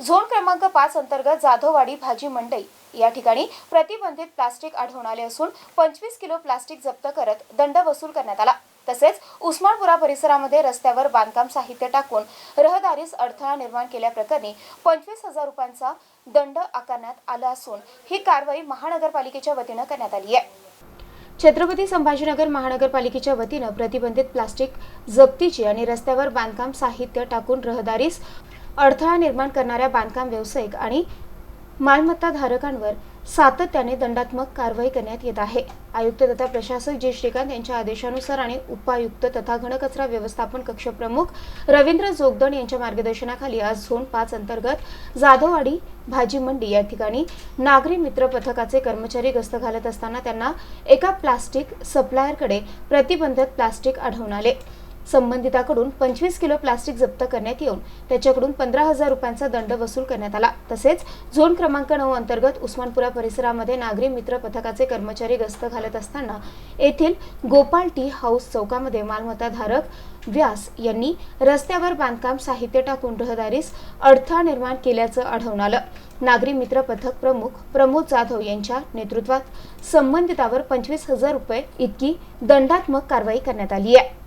Zone क्रमांक पाच अंतर्गत जाधववाडी भाजी मंडई. या ठिकाणी प्रतिबंधित प्लास्टिक आढळून आले असून पंचवीस किलो प्लास्टिक जप्त करत दंड वसूल करण्यात आला. तसेच उस्मानपुरा परिसरामध्ये रस्त्यावर बांधकाम साहित्य टाकून रहदारीस अडथळा निर्माण केल्याप्रकरणी पंचवीस हजार रुपयांचा दंड आकारण्यात आला असून ही कारवाई महानगरपालिकेच्या वतीनं करण्यात आली आहे. छत्रपती संभाजीनगर महानगरपालिकेच्या वतीनं प्रतिबंधित प्लास्टिक जप्तीची आणि रस्त्यावर बांधकाम साहित्य टाकून रहदारीस अडथळा निर्माण करणाऱ्या बांधकाम व्यावसायिक आणि मालमत्ता धारकांवर सातत्याने दंडात्मक कारवाई करण्यात येत आहे. आयुक्त तथा प्रशासक जी. श्रीकांत यांच्या आदेशानुसार आणि उपायुक्त तथा घनकचरा व्यवस्थापन कक्ष प्रमुख रवींद्र जोगदण यांच्या मार्गदर्शनाखाली आज झोन पाच अंतर्गत जाधववाडी भाजी मंडी या ठिकाणी नागरी मित्र पथकाचे कर्मचारी गस्त घालत असताना त्यांना एका प्लास्टिक सप्लायरकडे प्रतिबंधित प्लास्टिक आढळून आले. संबंधिताकडून पंचवीस किलो प्लास्टिक जप्त करण्यात येऊन त्याच्याकडून पंधरा हजार रुपयांचा दंड वसूल करण्यात आला. तसेच झोन क्रमांक नऊ अंतर्गत उस्मानपुरा परिसरामध्ये नागरी मित्र पथकाचे कर्मचारी गस्त घालत असताना येथील गोपाल टी हाऊस चौकामध्ये मालमत्ता धारक व्यास यांनी रस्त्यावर बांधकाम साहित्य टाकून रहदारीस अडथळा निर्माण केल्याचं आढळून आलं. नागरी मित्र पथक प्रमुख प्रमोद जाधव यांच्या नेतृत्वात संबंधितावर पंचवीस हजार रुपये इतकी दंडात्मक कारवाई करण्यात आली आहे.